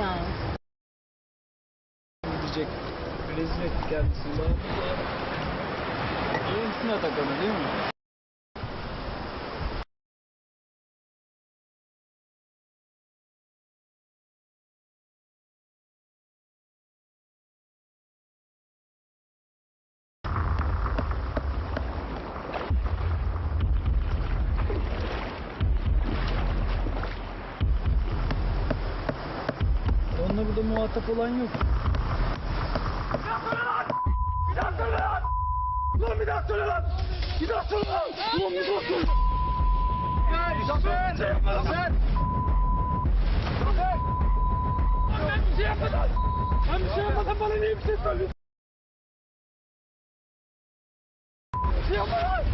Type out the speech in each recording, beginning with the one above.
yani. Gidecek. Rezil etti kendisini. Yensin Atakan'ı değil mi? Burada muhatap olan yok. Bir daha söyle lan! Lan bir daha söyle lan! Bir daha söyle lan! Ulan bir daha söyle! Zafer! Şey yapma lan sen! Zafer! Lan ben bir şey yapmadım! Ben bir şey yapmadım bana niye bir şey söylüyorsun? Bir şey yapma lan!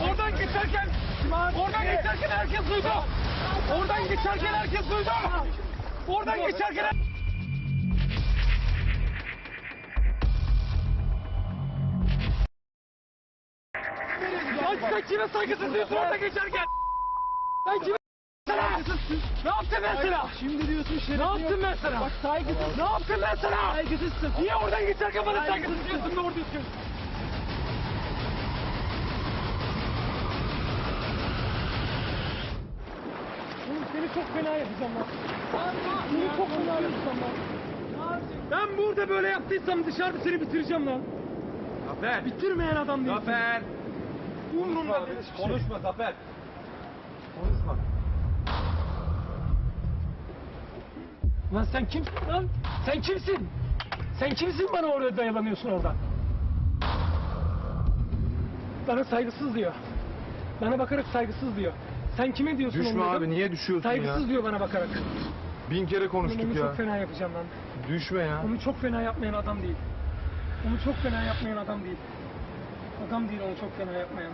Oradan geçerken, oradan geçerken herkes duydu. Oradan geçerken herkes duydu. Oradan geçerken Lan sen kime saygısız diyorsun orada geçerken? Sen kime sana? Ne yaptım ben sana? Şimdi diyorsun şerefli Ne yaptım yok. ben sana? Bak saygısız. Ne yaptım ben sana? Saygısızsın. Niye oradan geçerken bana saygısız diyorsun doğru düzgün? Seni çok fena yapacağım lan. Seni çok fena yapacağım lan. Ben burada böyle yaptıysam dışarıda seni bitireceğim lan. Zafer! Bitirmeyen adam değilsin. Zafer! Umurumda değil hiçbir şey. Konuşma Zafer! Konuşma. Lan sen kimsin lan? Sen kimsin? Sen kimsin bana orada dayalanıyorsun orada? Bana saygısız diyor. Bana bakarak saygısız diyor. Sen kime diyorsun Düşme onu abi niye düşüyorsun Saygısız ya? diyor bana bakarak. Bin kere Onu, konuştuk onu ya. çok fena yapacağım lan. Düşme ya. Onu çok fena yapmayan adam değil. Onu çok fena yapmayan adam değil. Adam değil onu çok fena yapmayan.